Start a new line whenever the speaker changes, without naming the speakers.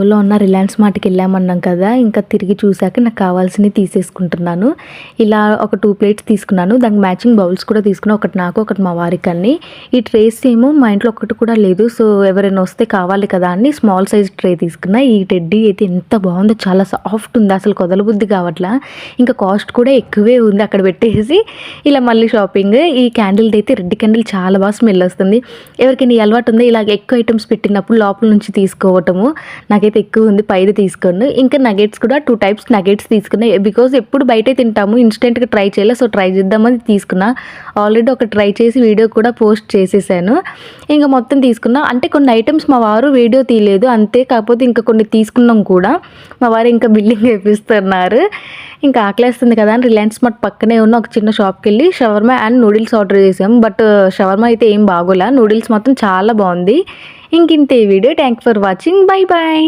ఒంగోలులో ఉన్న రిలయన్స్ మార్ట్కి వెళ్ళామన్నాం కదా ఇంకా తిరిగి చూశాక నాకు కావాల్సినవి తీసేసుకుంటున్నాను. ఇలా ఒక టూ ప్లేట్స్ తీసుకున్నాను. దానికి మ్యాచింగ్ బౌల్స్ కూడా తీసుకున్నా ఒకటి నాకు ఒకటి మా వారికి అన్ని. ఈ ట్రేస్ ఏమో మా ఇంట్లో ఒకటి కూడా లేదు. సో ఎవరైనా వస్తే కావాలి కదా అని స్మాల్ సైజ్ ట్రే తీసుకున్నా. ఈ టెడ్డీ అయితే ఎంత బాగుందో చాలా సాఫ్ట్ ఉంది. అసలు కొదలబుద్ధి కావట్లా. ఇంకా కాస్ట్ కూడా ఎక్కువే ఉంది అక్కడ పెట్టేసి. ఇలా మళ్ళీ షాపింగ్ ఈ క్యాండిల్ది అయితే రెడ్ క్యాండిల్ చాలా బాగా స్మెల్ వస్తుంది. ఎవరికైనా అలవాటు ఉందో? ఇలాగ ఎక్కువ ఐటమ్స్ పెట్టినప్పుడు లోపల నుంచి తీసుకోవటము. నాకైతే ఎక్కువ ఉంది పైది తీసుకోండి ఇంకా నగెట్స్ కూడా టూ టైప్స్ నగెట్స్ తీసుకున్నాయి బికాజ్ ఎప్పుడు బయటే తింటాము ఇన్స్టెంట్గా ట్రై చేయాలి? సో ట్రై చేద్దామని తీసుకున్నా. ఆల్రెడీ ఒక ట్రై చేసి వీడియో కూడా పోస్ట్ చేసేసాను. ఇంకా మొత్తం తీసుకున్నా. అంటే కొన్ని ఐటమ్స్ మా వారు వీడియో తీయలేదు. అంతే కాకపోతే ఇంకా కొన్ని తీసుకున్నాం కూడా. మా వారు ఇంకా బిల్లింగ్ వేపిస్తున్నారు. ఇంకా ఆకలేస్తుంది కదా అని రిలయన్స్ మార్ట్ పక్కనే ఉన్న ఒక చిన్న షాప్కి వెళ్ళి షవర్మా అండ్ నూడిల్స్ ఆర్డర్ చేసాం బట్ షవర్మా అయితే ఏం బాగోలా. నూడిల్స్ మాత్రం చాలా బాగుంది. ఇంకింతే video. Thank for watching bye bye